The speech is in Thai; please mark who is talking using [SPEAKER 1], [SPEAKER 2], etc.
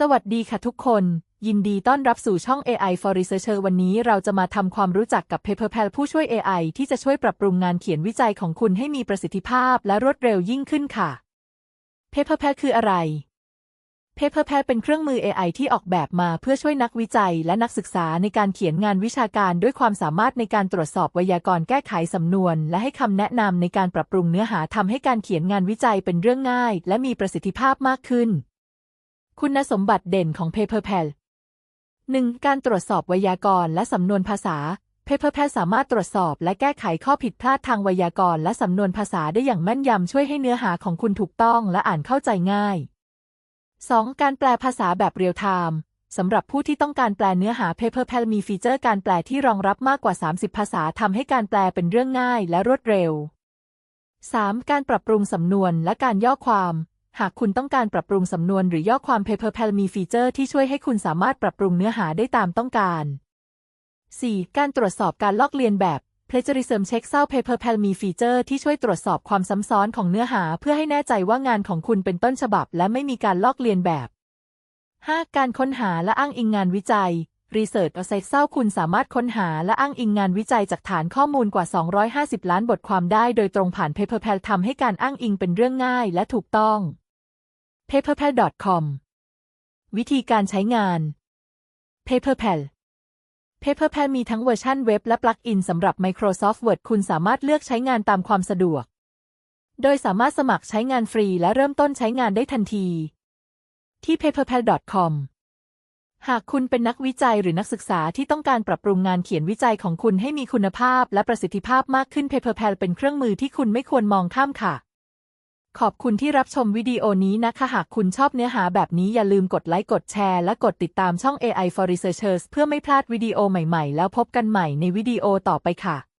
[SPEAKER 1] สวัสดีค่ะทุกคน ยินดีต้อนรับสู่ช่อง AI for Researcher วันนี้เราจะมาทำความรู้จักกับ PaperPal ผู้ช่วย AI ที่จะช่วยปรับปรุงงานเขียนวิจัยของคุณให้มีประสิทธิภาพและรวดเร็วยิ่งขึ้นค่ะ PaperPal คืออะไร PaperPal เป็นเครื่องมือ AI ที่ออกแบบมาเพื่อช่วยนักวิจัยและนักศึกษาในการเขียนงานวิชาการด้วยความสามารถในการตรวจสอบไวยากรณ์แก้ไขสำนวน และให้คำแนะนำในการปรับปรุงเนื้อหาทำให้การเขียนงานวิจัยเป็นเรื่องง่าย และมีประสิทธิภาพมากขึ้น คุณสมบัติเด่นของ PaperPal 1. การตรวจสอบไวยากรณ์และสำนวนภาษา PaperPal สามารถตรวจสอบและแก้ไขข้อผิดพลาดทางไวยากรณ์และสำนวนภาษาได้อย่างแม่นยำช่วยให้เนื้อหาของคุณถูกต้องและอ่านเข้าใจง่าย 2. การแปลภาษาแบบเรียลไทม์สำหรับผู้ที่ต้องการแปลเนื้อหา PaperPal มีฟีเจอร์การแปลที่รองรับมากกว่า 30 ภาษาทำให้การแปลเป็นเรื่องง่ายและรวดเร็ว 3. การปรับปรุงสำนวนและการย่อความ หากคุณต้องการปรับปรุงสำนวนหรือย่อความ PaperPal มีฟีเจอร์ที่ช่วยให้คุณสามารถปรับปรุงเนื้อหาได้ตามต้องการ 4. การตรวจสอบการลอกเลียนแบบ Plagiarism Check เศร้า PaperPal มีฟีเจอร์ที่ช่วยตรวจสอบความซ้ำซ้อนของเนื้อหาเพื่อให้แน่ใจว่างานของคุณเป็นต้นฉบับ และไม่มีการลอกเลียนแบบ 5. การค้นหาและอ้างอิงงานวิจัย Research a s s e t เศร้าคุณสามารถค้นหาและอ้างอิงงานวิจัยจากฐานข้อมูลกว่า 250 ล้านบทความได้ โดยตรงผ่าน PaperPal ทำให้การอ้างอิงเป็นเรื่องง่ายและถูกต้อง paperpal.com วิธีการใช้งาน PaperPal PaperPal มีทั้งเวอร์ชันเว็บและปลักอินสำหรับ Microsoft Word คุณสามารถเลือกใช้งานตามความสะดวก โดยสามารถสมัครใช้งานฟรีและเริ่มต้นใช้งานได้ทันที ที่ paperpal.com หากคุณเป็นนักวิจัยหรือนักศึกษาที่ต้องการปรับปรุงงานเขียนวิจัยของคุณให้มีคุณภาพและประสิทธิภาพมากขึ้น PaperPal เป็นเครื่องมือที่คุณไม่ควรมองข้ามค่ะ ขอบคุณที่รับชมวิดีโอนี้นะคะหากคุณชอบเนื้อหาแบบนี้อย่าลืมกดไลค์กดแชร์และกดติดตามช่อง AI for Researchers เพื่อไม่พลาดวิดีโอใหม่ๆ แล้วพบกันใหม่ในวิดีโอต่อไปค่ะ